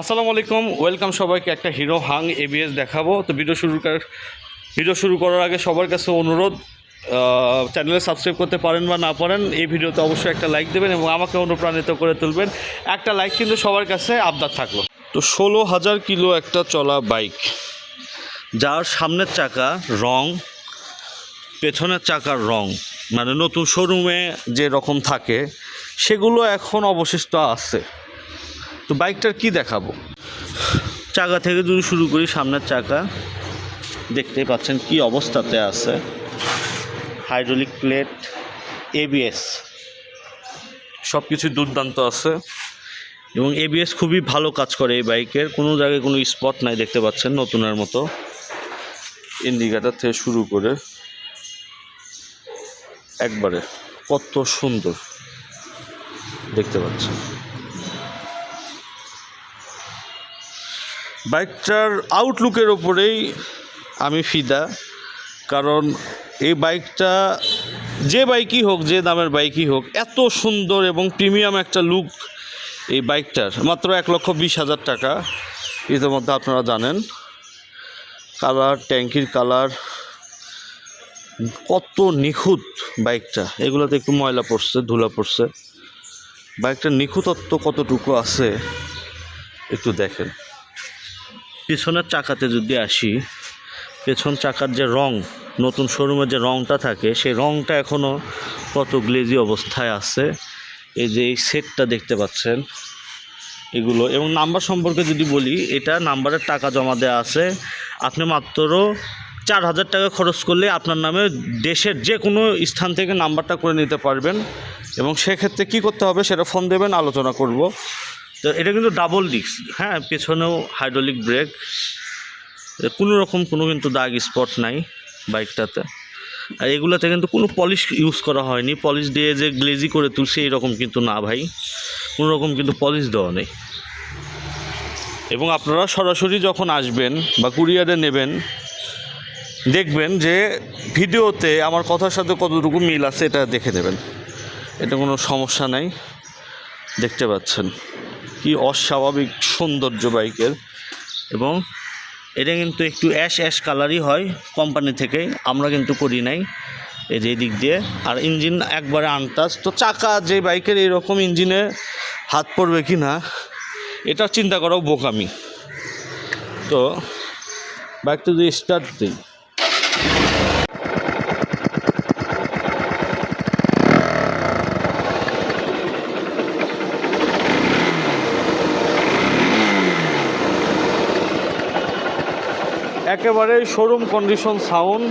আসসালামু আলাইকুম ওয়েলকাম সবাইকে একটা হিরো হাং এবিএস দেখাবো। তো ভিডিও শুরু ভিডিও শুরু করার আগে সবার কাছে অনুরোধ চ্যানেলে সাবস্ক্রাইব করতে পারেন বা না পারেন, এই ভিডিওতে অবশ্যই একটা লাইক দেবেন এবং আমাকে অনুপ্রাণিত করে তুলবেন। একটা লাইক কিন্তু সবার কাছে আবদার থাকল। তো ষোলো হাজার কিলো একটা চলা বাইক যার সামনের চাকা রং, পেছনের চাকার রং মানে নতুন শোরুমে যে রকম থাকে, সেগুলো এখন অবশিষ্ট আছে। তো বাইকটার কি দেখাবো? চাকা থেকে যদি শুরু করি সামনের চাকা দেখতেই পাচ্ছেন কি অবস্থাতে আছে। হাইড্রোলিক প্লেট এবিএস সব কিছু দুর্দান্ত আছে। এবং এবিএস খুবই ভালো কাজ করে এই বাইকের। কোনো জায়গায় কোনো স্পট নাই দেখতে পাচ্ছেন নতুনের মতো। ইন্ডিকেটার থেকে শুরু করে একবারে কত সুন্দর দেখতে পাচ্ছেন। বাইকটার আউটলুকের ওপরেই আমি ফিদা। কারণ এই বাইকটা যে বাইকই হোক, যে দামের বাইকই হোক, এত সুন্দর এবং প্রিমিয়াম একটা লুক এই বাইকটার। মাত্র এক লক্ষ বিশ হাজার টাকা। ইতিমধ্যে আপনারা জানেন কালার, ট্যাঙ্কির কালার, কত নিখুঁত বাইকটা। এগুলোতে একটু ময়লা পড়ছে, ধুলা পড়ছে। বাইকটার নিখুঁতত্ব কতটুকু আছে, একটু দেখেন। পেছনের চাকাতে যদি আসি, পেছন চাকার যে রং, নতুন শোরুমের যে রংটা থাকে, সেই রংটা এখনও কত গ্লেজি অবস্থায় আছে। এই যে এই সেটটা দেখতে পাচ্ছেন, এগুলো। এবং নাম্বার সম্পর্কে যদি বলি, এটা নাম্বারের টাকা জমা দেওয়া আছে। আপনি মাত্র চার হাজার টাকা খরচ করলে আপনার নামে দেশের যে কোনো স্থান থেকে নাম্বারটা করে নিতে পারবেন। এবং সেক্ষেত্রে কী করতে হবে, সেটা ফোন দেবেন, আলোচনা করব। তো এটা কিন্তু ডাবল ডিস্ক হ্যাঁ পেছনেও হাইড্রোলিক ব্রেক কোনো রকম কোনো কিন্তু দাগ স্পট নাই বাইকটাতে আর এগুলোতে কিন্তু কোনো পলিশ ইউজ করা হয়নি। পলিশ দিয়ে যে গ্লেজি করে তুলছে, এরকম কিন্তু না ভাই। কোনো রকম কিন্তু পলিশ দেওয়া নেই। এবং আপনারা সরাসরি যখন আসবেন বা কুরিয়ারে নেবেন, দেখবেন যে ভিডিওতে আমার কথার সাথে কতটুকু মিল আছে, এটা দেখে দেবেন এটা কোনো সমস্যা নাই। দেখতে পাচ্ছেন। কি অস্বাভাবিক সৌন্দর্য বাইকের। এবং এটা কিন্তু একটু অ্যাশ অ্যাশ কালারই হয় কোম্পানি থেকে, আমরা কিন্তু করি নাই এই যে দিক দিয়ে। আর ইঞ্জিন একবারে আনটাচ। তো চাকা যে বাইকের এরকম ইঞ্জিনে হাত পড়বে কি না এটা চিন্তা করাও বোকামি। তো বাইকটা যদি স্টার্ট দিই। একেবারে শোরুম কন্ডিশন সাউন্ড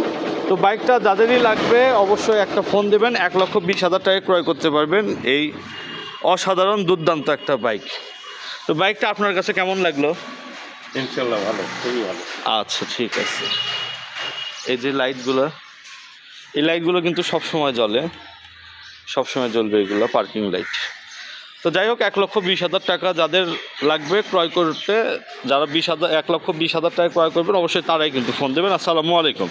তো বাইকটা যাদেরই লাগবে অবশ্যই একটা ফোন দেবেন। এক লক্ষ বিশ হাজার টাকায় ক্রয় করতে পারবেন এই অসাধারণ দুর্দান্ত একটা বাইক তো বাইকটা আপনার কাছে কেমন লাগল? ইনশাল্লাহ ভালো খুবই ভালো। আচ্ছা ঠিক আছে। এই যে লাইটগুলো এই লাইটগুলো কিন্তু সব সময় জ্বলে। সব সময় জ্বলবে এগুলো পার্কিং লাইট তো যাই হোক, এক লক্ষ বিশ হাজার টাকা যাদের লাগবে ক্রয় করতে, যারা বিশ হাজার, এক লক্ষ বিশ হাজার টাকা ক্রয় করবেন, অবশ্যই তারাই কিন্তু ফোন দেবেন। আসসালামু আলাইকুম।